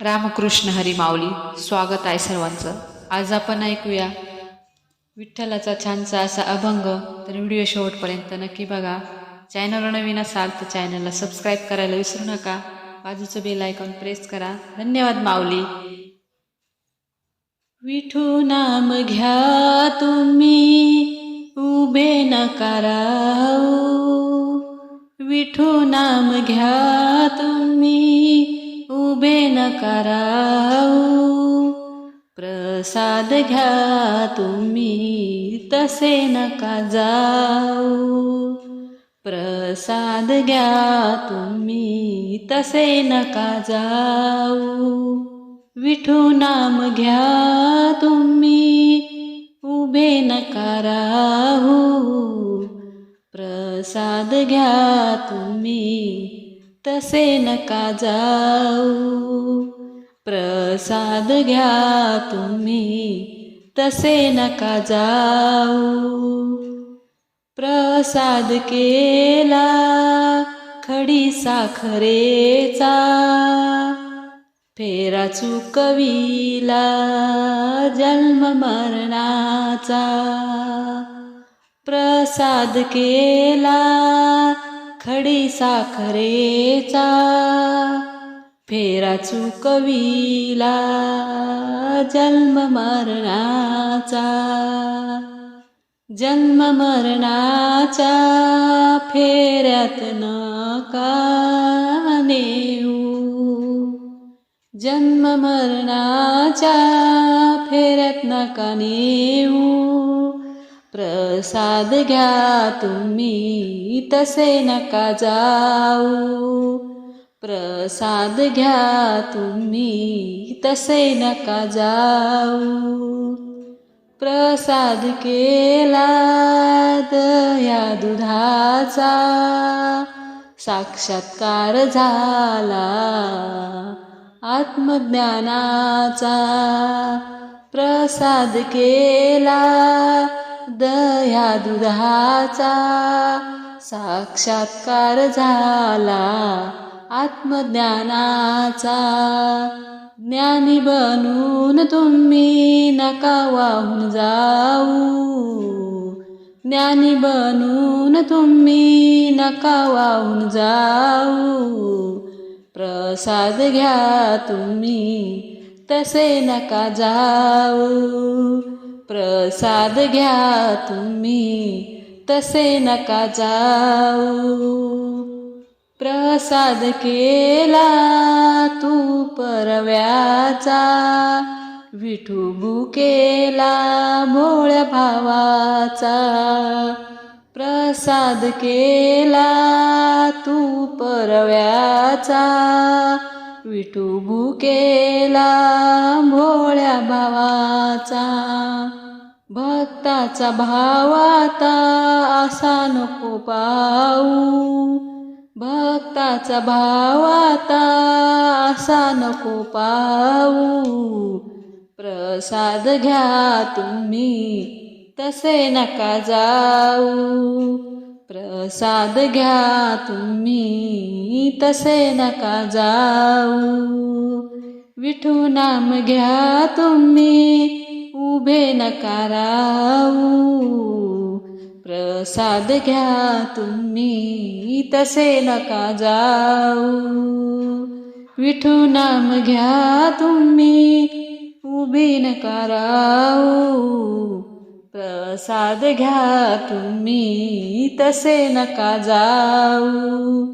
रामकृष्ण हरी माऊली स्वागत आहे सर्वांचं. आज आपण ऐकूया विठ्ठलाचा छानसा असा अभंग. तर व्हिडिओ शेवटपर्यंत नक्की बघा. चॅनलवर नवीन असाल तर चॅनलला सबस्क्राईब करायला विसरू नका. बाजूचं बेल आयकॉन प्रेस करा. धन्यवाद माऊली. विठू नाम घ्या तुम्ही उभे नका राहू. विठू नाम घ्या तुम्ही कराऊ प्रसाद घ्या तुम्ही तसे नका जाऊ. प्रसाद घ्या तुम्ही तसे नका जाऊ. विठू नाम घ्या तुम्ही उभे नका राहू. प्रसाद घ्या तुम्ही तसे नका जाऊ. प्रसाद घ्या तुम्ही तसे नका जाऊ. प्रसाद केला खडी साखरेचा. फेरा चुकविला जन्म मरणाचा. प्रसाद केला खडी साखरेचा फेरा चुकविला जन्म मरणाचा. जन्म मरणाच्या फेऱ्यात नका नेऊ जन्म मरणाच्या फेऱ्यात नका नेऊ प्रसाद घ्या तुम्ही तसे नका जाऊ. प्रसाद घ्या तुम्ही तसे नका जाऊ. प्रसाद केला दया दुधाचा साक्षात्कार झाला आत्मज्ञानाचा. प्रसाद केला दया दुधाचा साक्षात्कार झाला आत्मज्ञानाचा. ज्ञानी बनून तुम्ही नका वाहून जाऊ. ज्ञानी बनून तुम्ही नका वाहून जाऊ. प्रसाद घ्या तुम्ही तसे नका जाऊ. प्रसाद घ्या तुम्ही तसे नका जाऊ. प्रसाद केला तू परव्याचा विठुबू केला भोळ्या भावाचा. प्रसाद केला तू परव्याचा विठू बुकेला भोळ्या भावाचा भक्ताचा भावाता असा नको पाऊ भक्ताचा भावाता असा नको पाऊ प्रसाद घ्या तुम्ही तसे नका जाऊ. प्रसाद घ्या तुम्ही तसे नका जाऊ. विठू नाम घ्या तुम्ही उभे नका राहू. प्रसाद घ्या तुम्ही तसे नका जाऊ. विठू नाम घ्या तुम्ही उभे नका राहू. प्रसाद घ्या तुम्ही तसे नका जाऊ.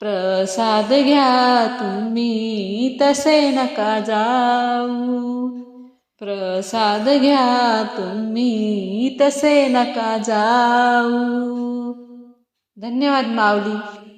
प्रसाद घ्या तुम्ही तसे नका जाऊ. प्रसाद घ्या तुम्ही तसे नका जाऊ. धन्यवाद माऊली.